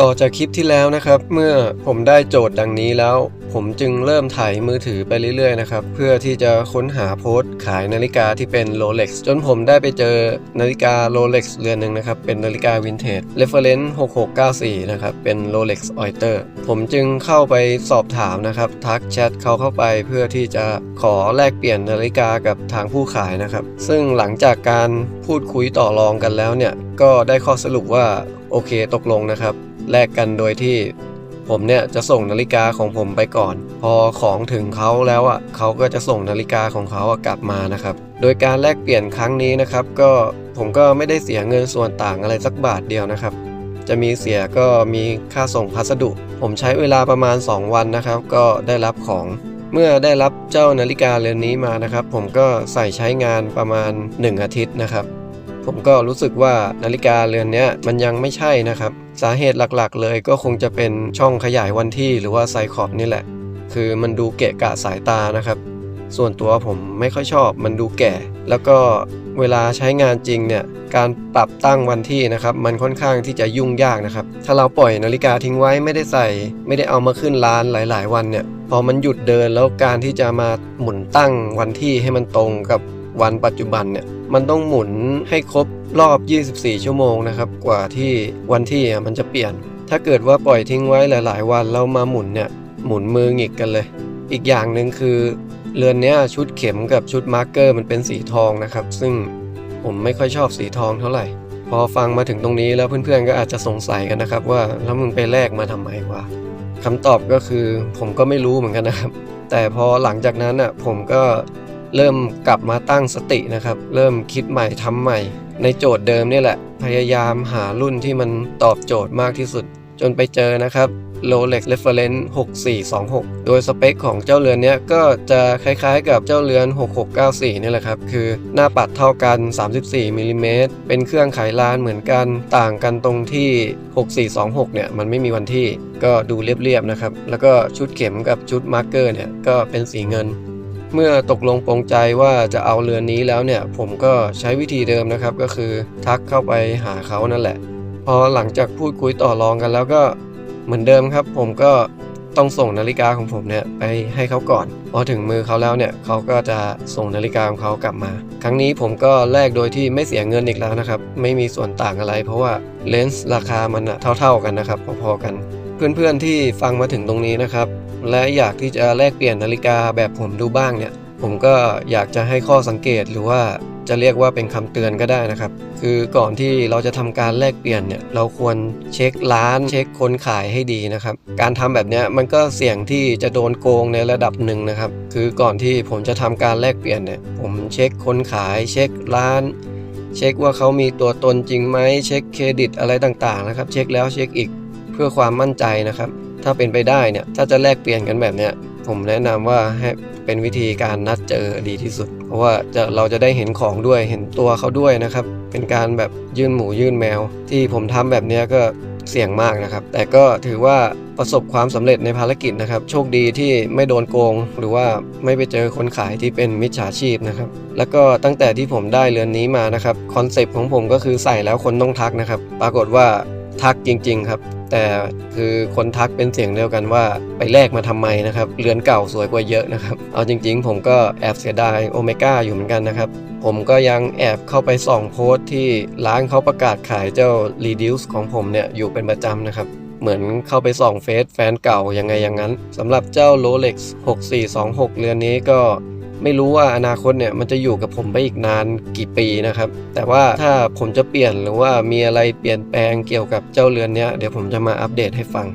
ต่อจากคลิปที่แล้วนะครับ เมื่อผมได้โจทย์ดังนี้แล้ว ผมจึงเริ่มถ่ายมือถือไปเรื่อยๆนะครับ เพื่อที่จะค้นหาโพสต์ขายนาฬิกาที่เป็น Rolex จนผมได้ไปเจอนาฬิกา Rolex เรือนหนึ่งนะครับ เป็นนาฬิกาวินเทจ Reference 6694 นะครับ เป็น Rolex Oyster ผมจึงเข้าไปสอบถามนะครับ ทักแชทเขาเข้าไปเพื่อที่จะขอแลกเปลี่ยนนาฬิกากับทางผู้ขายนะครับ ซึ่งหลังจากการพูดคุยต่อรองกันแล้วเนี่ยก็ได้ข้อสรุปว่าโอเคตกลงนะครับ แลกกันโดยที่ผมเนี่ยจะส่งนาฬิกาของผมไปก่อน พอของถึงเขาแล้วอะเขาก็จะส่งนาฬิกาของเขาอะกลับมานะครับ โดยการแลกเปลี่ยนครั้งนี้นะครับ ก็ผมก็ไม่ได้เสียเงินส่วนต่างอะไรสักบาทเดียวนะครับ จะมีเสียก็มีค่าส่งพัสดุ ผมใช้เวลาประมาณ 2 วันนะครับ ก็ได้รับของ เมื่อได้รับเจ้านาฬิกาเรือนนี้มานะครับ ผมก็ใส่ใช้งานประมาณ 1 อาทิตย์นะครับ ผมก็รู้สึกว่านาฬิกาเรือนนี้มันยังไม่ใช่นะครับ สาเหตุหลักๆ เลยก็คงจะเป็นช่องขยายวันที่หรือว่าไซคอร์ดนี่แหละ คือมันดูเกะกะสายตานะครับ ส่วนตัวผมไม่ค่อยชอบมันดูแก่ แล้วก็เวลาใช้งานจริงเนี่ยการปรับตั้งวันที่นะครับ มันค่อนข้างที่จะยุ่งยากนะครับ ถ้าเราปล่อยนาฬิกาทิ้งไว้ไม่ได้ใส่ ไม่ได้เอามาขึ้นร้านหลาย ๆ วันเนี่ยพอมันหยุดเดินแล้วการที่จะมาหมุนตั้งวันที่ให้มันตรงกับ วันปัจจุบันเนี่ยมันต้องหมุนให้ครบรอบ 24 ชั่วโมงนะครับกว่าที่วันที่มันจะเปลี่ยน ถ้าเกิดว่าปล่อยทิ้งไว้หลาย ๆ วันแล้วมาหมุนเนี่ยหมุนมือหงิกกันเลย อีกอย่างหนึ่งคือเรือนเนี้ยชุดเข็มกับชุดมาร์กเกอร์มันเป็นสีทองนะครับ ซึ่งผมไม่ค่อยชอบสีทองเท่าไหร่ พอฟังมาถึงตรงนี้แล้วเพื่อนๆก็อาจจะสงสัยกันนะครับ ว่าแล้วมึงไปแลกมาทำไมวะคำตอบก็คือผมก็ไม่รู้เหมือนกันนะครับ แต่พอหลังจากนั้นอะผมก็ เริ่มกลับมาตั้งสตินะครับ เริ่มคิดใหม่ทำใหม่ ในโจทย์เดิมนี่แหละ พยายามหารุ่นที่มันตอบโจทย์มากที่สุด จนไปเจอนะครับ Rolex Reference 6426 โดยสเปคของเจ้าเรือนนี้ก็จะคล้ายๆกับเจ้าเรือน 6694 นี่แหละครับ คือหน้าปัดเท่ากัน 34มิลลิเมตรเป็นเครื่องไขลานเหมือนกัน ต่างกันตรงที่ 6426 เนี่ย มันไม่มีวันที่ ก็ดูเรียบๆนะครับ แล้วก็ชุดเข็มกับชุดมาร์กเกอร์เนี่ย ก็เป็นสีเงิน เมื่อตกลงปรงใจว่าจะเอาเรือนนี้แล้วเนี่ย ผมก็ใช้วิธีเดิมนะครับ ก็คือทักเข้าไปหาเขานั่นแหละ พอหลังจากพูดคุยต่อรองกันแล้วก็เหมือนเดิมครับ ผมก็ต้องส่งนาฬิกาของผมเนี่ยไปให้เขาก่อน พอถึงมือเขาแล้วเนี่ยเขาก็จะส่งนาฬิกาของเขากลับมา ครั้งนี้ผมก็แลกโดยที่ไม่เสียเงินอีกแล้วนะครับ ไม่มีส่วนต่างอะไร เพราะว่าเลนส์ราคามันเท่าๆกันนะครับ พอๆกัน เพื่อนๆที่ฟังมาถึงตรงนี้นะครับ และอยากที่จะแลกเปลี่ยนนาฬิกาแบบผมดูบ้างเนี่ย ผมก็อยากจะให้ข้อสังเกตหรือว่าจะเรียกว่าเป็นคำเตือนก็ได้นะครับ คือก่อนที่เราจะทำการแลกเปลี่ยนเนี่ยเราควรเช็คร้านเช็คคนขายให้ดีนะครับ การทำแบบเนี้ยมันก็เสี่ยงที่จะโดนโกงในระดับหนึ่งนะครับ คือก่อนที่ผมจะทำการแลกเปลี่ยนเนี่ยผมเช็คคนขาย เช็คร้าน เช็คว่าเขามีตัวตนจริงไหมเช็คเครดิตอะไรต่างๆนะครับ เช็คแล้วเช็คอีก พื่อความมั่นใจนะครับ ถ้าเป็นไปได้เนี่ยถ้าจะแลกเปลี่ยนกันแบบเนี้ยผมแนะนำว่าให้เป็นวิธีการนัดเจอดีที่สุด เพราะว่าจะเราจะได้เห็นของด้วยเห็นตัวเขาด้วยนะครับ เป็นการแบบยื่นหมูยื่นแมว ที่ผมทำแบบเนี้ยก็เสี่ยงมากนะครับ แต่ก็ถือว่าประสบความสำเร็จในภารกิจนะครับ โชคดีที่ไม่โดนโกง หรือว่าไม่ไปเจอคนขายที่เป็นมิจฉาชีพนะครับ แล้วก็ตั้งแต่ที่ผมได้เรือนนี้มานะครับคอนเซปต์ของผมก็คือใส่แล้วคนต้องทักนะครับ ปรากฏว่าทักจริง ๆ ครับ แต่คือคนทักเป็นเสียงเดียวกันว่าไปแลกมาทำไมนะครับ เรือนเก่าสวยกว่าเยอะนะครับ เอาจริงๆ ผมก็แอบเสียดายโอเมก้าอยู่เหมือนกันนะครับ ผมก็ยังแอบเข้าไปส่องโพสต์ที่ร้านเขาประกาศขายเจ้า Reduce ของผมเนี่ยอยู่เป็นประจำนะครับเหมือนเข้าไปส่องเฟซแฟนเก่ายังไงอย่างนั้นสำหรับเจ้า Rolex 6426 เรือนนี้ก็ ไม่รู้ว่าอนาคตเนี่ยมันจะอยู่กับผมไปอีกนานกี่ปีนะครับ แต่ว่าถ้าผมจะเปลี่ยนหรือว่ามีอะไรเปลี่ยนแปลงเกี่ยวกับเจ้าเรือนเนี้ยเดี๋ยวผมจะมาอัปเดตให้ฟัง